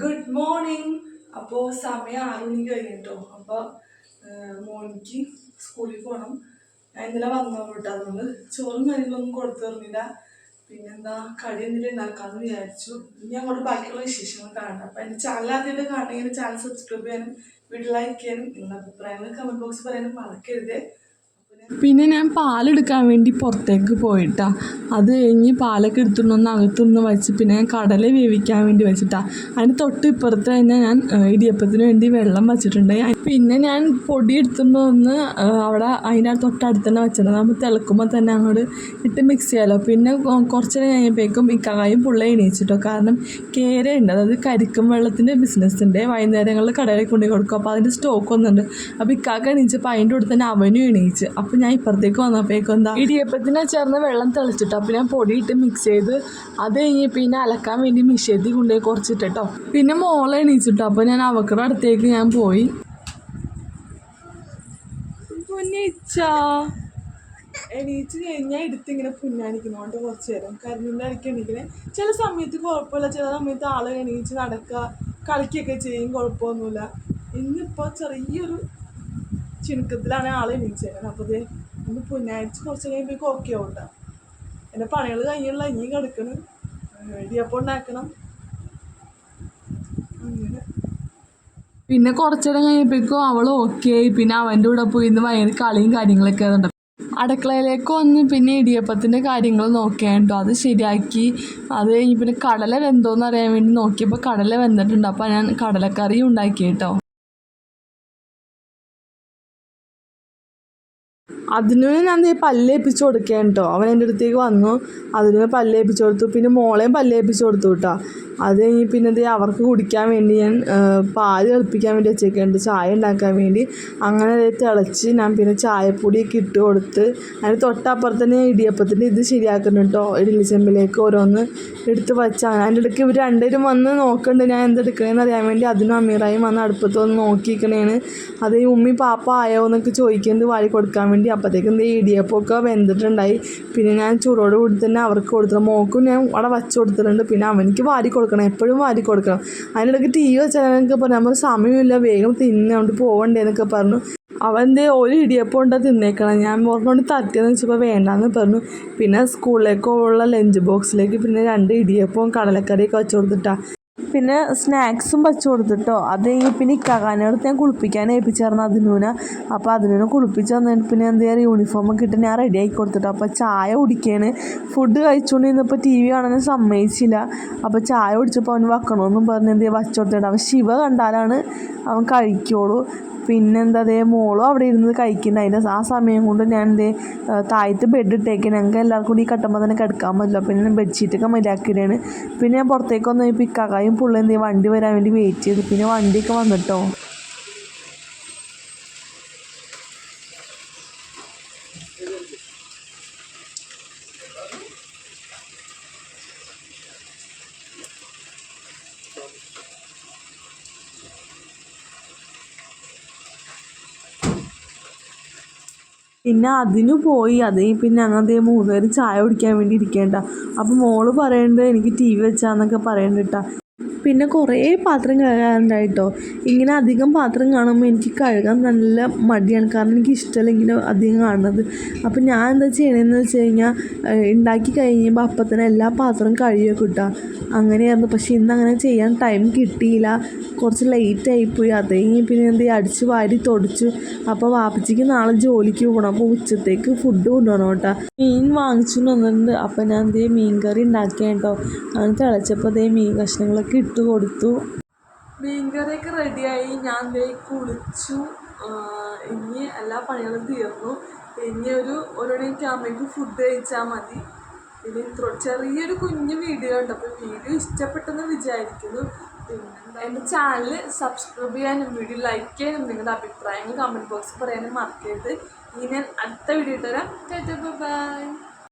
Good morning അപ്പോൾ സമയം ആറ് മണി കഴിഞ്ഞിട്ടോ. അപ്പോൾ മോനിക്ക് സ്കൂളിൽ പോകണം ഇന്നലെ വന്നു കേട്ടോ അതുകൊണ്ട് ചോറും കാര്യങ്ങളൊന്നും കൊടുത്തു തന്നില്ല. പിന്നെന്താ കടി എന്തെങ്കിലും ഉണ്ടാക്കാമെന്ന് വിചാരിച്ചു. ഇനി അങ്ങോട്ട് ബാക്കിയുള്ള വിശേഷങ്ങൾ കാണാം. അപ്പോൾ എന്റെ ചാനൽ ആദ്യമായിട്ട് കാണണമെങ്കിൽ ചാനൽ സബ്സ്ക്രൈബ് ചെയ്യാനും വീട്ടിൽ ലൈക്ക് ചെയ്യാനും നിങ്ങളുടെ അഭിപ്രായങ്ങൾ കമന്റ് ബോക്സ് പറയാനും മറക്കരുത്. പിന്നെ ഞാൻ പാലെടുക്കാൻ വേണ്ടി പുറത്തേക്ക് പോയിട്ടാ. അത് കഴിഞ്ഞ് പാലൊക്കെ എടുത്തുകൊണ്ടൊന്ന് അകത്തുനിന്ന് വെച്ച് പിന്നെ ഞാൻ കടല വേവിക്കാൻ വേണ്ടി വെച്ചിട്ടാ. അതിന് തൊട്ട് ഇപ്പുറത്ത് തന്നെ ഞാൻ ഇടിയപ്പത്തിന് വേണ്ടി വെള്ളം വെച്ചിട്ടുണ്ട്. പിന്നെ ഞാൻ പൊടി എടുത്തുകൊണ്ട് വന്ന് അവിടെ അതിന്റെ തൊട്ടടുത്ത് തന്നെ വെച്ചിട്ടുണ്ട് നമ്മൾ തിളക്കുമ്പോൾ തന്നെ അങ്ങോട്ട് ഇട്ട് മിക്സ് ചെയ്യാമല്ലോ പിന്നെ കുറച്ച് നേരം ഈ കായും പുള്ള എണീച്ചിട്ടോ. കാരണം കേരയുണ്ട്. അതായത് കരിക്കും വെള്ളത്തിന്റെ ബിസിനസ്സിന്റെ വൈകുന്നേരങ്ങളിൽ കടയിൽ കൊണ്ടുപോയി കൊടുക്കും. അപ്പോൾ അതിന്റെ സ്റ്റോക്ക് ഒന്നുണ്ട്. അപ്പോൾ ഇക്കാക്ക എണീച്ചപ്പോൾ അതിന്റെ കൂടെ തന്നെ അവനും എണീച്ച്. അപ്പോൾ ഞാൻ ഇപ്പുറത്തേക്ക് വന്നപ്പോഴേക്കും എന്താ? ഇടിയപ്പത്തിന് ചേർന്ന് വെള്ളം തിളച്ചിട്ടോ അപ്പം ഞാൻ പൊടിയിട്ട് മിക്സ് ചെയ്ത് അത് കഴിഞ്ഞ് പിന്നെ അലക്കാൻ വേണ്ടി മിഷേത്തി കൊണ്ടുപോയി കുറച്ചിട്ടോ പിന്നെ മോളെ എണീച്ചിട്ടോ അപ്പോൾ ഞാൻ അവക്കടെ അടുത്തേക്ക് ഞാൻ പോയി. പൊന്നിച്ചാ. എണീച്ച് കഴിഞ്ഞാൽ എടുത്ത് ഇങ്ങനെ പുന്നാനിക്കുന്നോണ്ട് കുറച്ച് നേരം. കരഞ്ഞിന്റെ ഇടയ്ക്ക് എണീക്കണേ. ചില സമയത്ത് കുഴപ്പമില്ല. ചില സമയത്ത് ആൾ എണീച്ച് നടക്കുക കളിക്കുകയൊക്കെ ചെയ്യും. കുഴപ്പമൊന്നുമില്ല. ഇന്നിപ്പോൾ ചെറിയൊരു ചുരുക്കത്തിലാണ് ആൾ എണീച്ചത് അപ്പോൾ ദേ ഇന്ന് പുന്നാഴ്ച കുറച്ച് കഴിയുമ്പോൾ ഓക്കെ ആവണ്ട എന്റെ പണികൾ കഴിഞ്ഞുള്ള ഇനിയും കിടക്കണം. ഇടിയപ്പം ഉണ്ടാക്കണം. അങ്ങനെ. പിന്നെ കുറച്ചേരം കഴിഞ്ഞപ്പോഴേക്കും അവൾ ഓക്കെ ആയി. പിന്നെ അവന്റെ കൂടെ പോയി ഇന്ന് ഭയങ്കര കളിയും കാര്യങ്ങളൊക്കെ ഉണ്ട് അടുക്കളയിലേക്ക് വന്ന് പിന്നെ ഇടിയപ്പത്തിന്റെ കാര്യങ്ങൾ നോക്കിയാണ്ടോ അത് ശരിയാക്കി. അത് കഴിഞ്ഞ് പിന്നെ കടല വെന്തോന്ന് അറിയാൻ വേണ്ടി നോക്കിയപ്പോൾ കടല വെന്തിട്ടുണ്ട്. അപ്പോൾ ഞാൻ കടലക്കറി ഉണ്ടാക്കി കേട്ടോ. അതിന് ഞാൻ ദേ പല്ലേപ്പിച്ച് കൊടുക്കുകയാണ് കേട്ടോ അവൻ എന്റെ അടുത്തേക്ക് വന്നു. അതിന് പല്ലേപ്പിച്ച് കൊടുത്തു. പിന്നെ മോളെയും പല്ലേപ്പിച്ച് കൊടുത്തു കേട്ടോ അത് കഴിഞ്ഞ് പിന്നെ ദേ അവർക്ക് കുടിക്കാൻ വേണ്ടി ഞാൻ പാൽ തിളപ്പിക്കാൻ വേണ്ടി വെച്ചേക്കുന്നുണ്ട് ചായ ഉണ്ടാക്കാൻ വേണ്ടി. അങ്ങനെ അത് തിളച്ച് ഞാൻ പിന്നെ ചായപ്പൊടിയൊക്കെ ഇട്ട് കൊടുത്ത് അതിന് തൊട്ടപ്പുറത്ത് തന്നെ ഇടിയപ്പത്തിന്റെ ഇത് ശരിയാക്കുന്നുണ്ട് കേട്ടോ. ഇഡ്ഡലി ചെമ്പിലേക്ക് ഓരോന്ന് എടുത്ത് വച്ചാൽ അതിന്റെ ഇടയ്ക്ക് ഇവർ രണ്ടുപേരും വന്ന് നോക്കുന്നുണ്ട് ഞാൻ എന്തെടുക്കണേന്ന് അറിയാൻ വേണ്ടി. അതിനും അമീറായും വന്ന് അടുപ്പത്ത് വന്ന് നോക്കിക്കണേന്ന് അത് ഈ ഉമ്മി പാപ്പ ആയോ എന്നൊക്കെ ചോദിക്കുന്നത് വാരി കൊടുക്കാൻ വേണ്ടി. അപ്പോഴത്തേക്കും ഈ ഇടിയപ്പമൊക്കെ വെന്തിട്ടുണ്ടായി. പിന്നെ ഞാൻ ചൂടോട് കൂടി തന്നെ അവർക്ക് കൊടുത്തു മോക്കും ഞാൻ അവിടെ വച്ച് കൊടുത്തിട്ടുണ്ട്. പിന്നെ അവനിക്ക് വാരി കൊടുക്കണം എപ്പോഴും വാരി കൊടുക്കണം. അതിനിടയ്ക്ക് ടി വി വെച്ചാലൊക്കെ പറഞ്ഞു നമ്മൾ സമയമില്ല വേഗം തിന്നോണ്ട് പോകണ്ടേ എന്നൊക്കെ പറഞ്ഞു. അവന്റെ ഒരു ഇടിയപ്പം ഉണ്ടാ തിന്നേക്കണം. ഞാൻ ഓർമ്മകൊണ്ട് തട്ടിയെന്ന് വെച്ചപ്പോൾ വേണ്ടാന്ന് പറഞ്ഞു. പിന്നെ സ്കൂളിലേക്കുള്ള ലഞ്ച് ബോക്സിലേക്ക് പിന്നെ രണ്ട് ഇടിയപ്പവും കടലക്കറിയൊക്കെ വെച്ച് കൊടുത്തിട്ടാ. പിന്നെ സ്നാക്സും വച്ച് കൊടുത്തിട്ടോ അത് കഴിഞ്ഞ് പിന്നെ ഇക്കാക്കാനോട് ഞാൻ കുളിപ്പിക്കാൻ ഏൽപ്പിച്ചായിരുന്നു അതിനൂന. അപ്പോൾ അതിനൂനെ കുളിപ്പിച്ച് വന്നിട്ട് പിന്നെ എന്ത് ചെയ്യുക യൂണിഫോമൊക്കെ ഇട്ട് ഞാൻ റെഡി ആക്കി കൊടുത്തിട്ടോ. അപ്പോൾ ചായ കുടിക്കുകയാണ് ഫുഡ് കഴിച്ചുകൊണ്ട് ഇന്നിപ്പോൾ ടി വി കാണാൻ സമ്മതിച്ചില്ല. അപ്പോൾ ചായ കുടിച്ചപ്പോൾ അവന് വെക്കണമെന്നും പറഞ്ഞ് എന്ത് ചെയ്യുക വച്ച് കൊടുത്തിട്ട് അവൻ ശിവ കണ്ടാലാണ് അവൻ കഴിക്കുള്ളൂ പിന്നെന്താ അതേ മോളും അവിടെ ഇരുന്ന് കഴിക്കുന്നുണ്ട് അതിന്റെ ആ സമയം കൊണ്ട് ഞാൻ എന്തേ താഴത്ത് ബെഡ് ഇട്ടേക്ക്. ഞങ്ങൾക്ക് എല്ലാവർക്കും കൂടി ഈ കട്ടുമ്പോൾ തന്നെ കിടക്കാൻ പറ്റില്ല. പിന്നെ ബെഡ്ഷീറ്റൊക്കെ മര്യാദക്കിടാണ് പിന്നെ ഞാൻ പുറത്തേക്ക് വന്ന് ഇപ്പോൾ പുള്ള എന്ത് വണ്ടി വരാൻ വേണ്ടി വെയിറ്റ് ചെയ്തു. പിന്നെ വണ്ടിയൊക്കെ വന്നിട്ടോ? പിന്നെ അതിനു പോയി. അത് പിന്നെ ഞങ്ങൾ അതേ മൂന്നുപേരും ചായ കുടിക്കാൻ വേണ്ടി ഇരിക്കേണ്ട അപ്പോൾ മോൾ പറയുന്നുണ്ട് എനിക്ക് ടി വി വെച്ചാന്നൊക്കെ പറയുന്നുണ്ട് പിന്നെ കുറേ പാത്രം കഴുകാനുണ്ടായിട്ടോ ഇങ്ങനെ അധികം പാത്രം കാണുമ്പോൾ എനിക്ക് കഴുകാൻ നല്ല മടിയാണ്. കാരണം എനിക്ക് ഇഷ്ടമല്ല ഇങ്ങനെ അധികം കാണുന്നത്. അപ്പം ഞാൻ എന്താ ചെയ്യണമെന്ന് വെച്ച് കഴിഞ്ഞാൽ ഉണ്ടാക്കി കഴിയുമ്പോൾ അപ്പം തന്നെ എല്ലാ പാത്രവും കഴുകിയൊക്കെ കിട്ടുക അങ്ങനെയായിരുന്നു. പക്ഷേ ഇന്ന് അങ്ങനെ ചെയ്യാൻ ടൈം കിട്ടിയില്ല. കുറച്ച് ലേറ്റ് ആയിപ്പോയി അത് പിന്നെ എന്ത് ചെയ്യും അടിച്ച് വാരി തുടച്ചു. അപ്പോൾ വാപ്പച്ചിക്ക് നാളെ ജോലിക്ക് പോകണം. അപ്പോൾ ഉച്ചത്തേക്ക് ഫുഡ് കൊണ്ടുപോകണം കേട്ടോ. മീൻ വാങ്ങിച്ചു വന്നിട്ടുണ്ട്. അപ്പോൾ ഞാൻ എന്തേ മീൻ കറി ഉണ്ടാക്കിയ കേട്ടോ. അങ്ങനെ തിളച്ചപ്പോൾ അതേ മീൻ കഷ്ണങ്ങളൊക്കെ ഇട്ട് കൊടുത്തു. മീൻകറിയൊക്കെ റെഡിയായി. ഞാൻ ദേ കുളിച്ചു. ഇനി എല്ലാ പണികളും തീർന്നു. ഇനി ഒരു ഒരു മണിയൊക്കെ ആകുമ്പോഴേക്കും ഫുഡ് കഴിച്ചാൽ മതി. പിന്നെ ഇത്ര ചെറിയൊരു കുഞ്ഞു വീഡിയോ ഉണ്ട്. അപ്പോൾ വീഡിയോ ഇഷ്ടപ്പെട്ടെന്ന് വിചാരിക്കുന്നു. പിന്നെ എന്റെ ചാനൽ സബ്സ്ക്രൈബ് ചെയ്യാനും വീഡിയോ ലൈക്ക് ചെയ്യാനും നിങ്ങളുടെ അഭിപ്രായങ്ങൾ കമന്റ് ബോക്സിൽ പറയാനും മറക്കരുത്. ഇനി ഞാൻ അടുത്ത വീഡിയോ ഇട്ടുതരാം ബൈ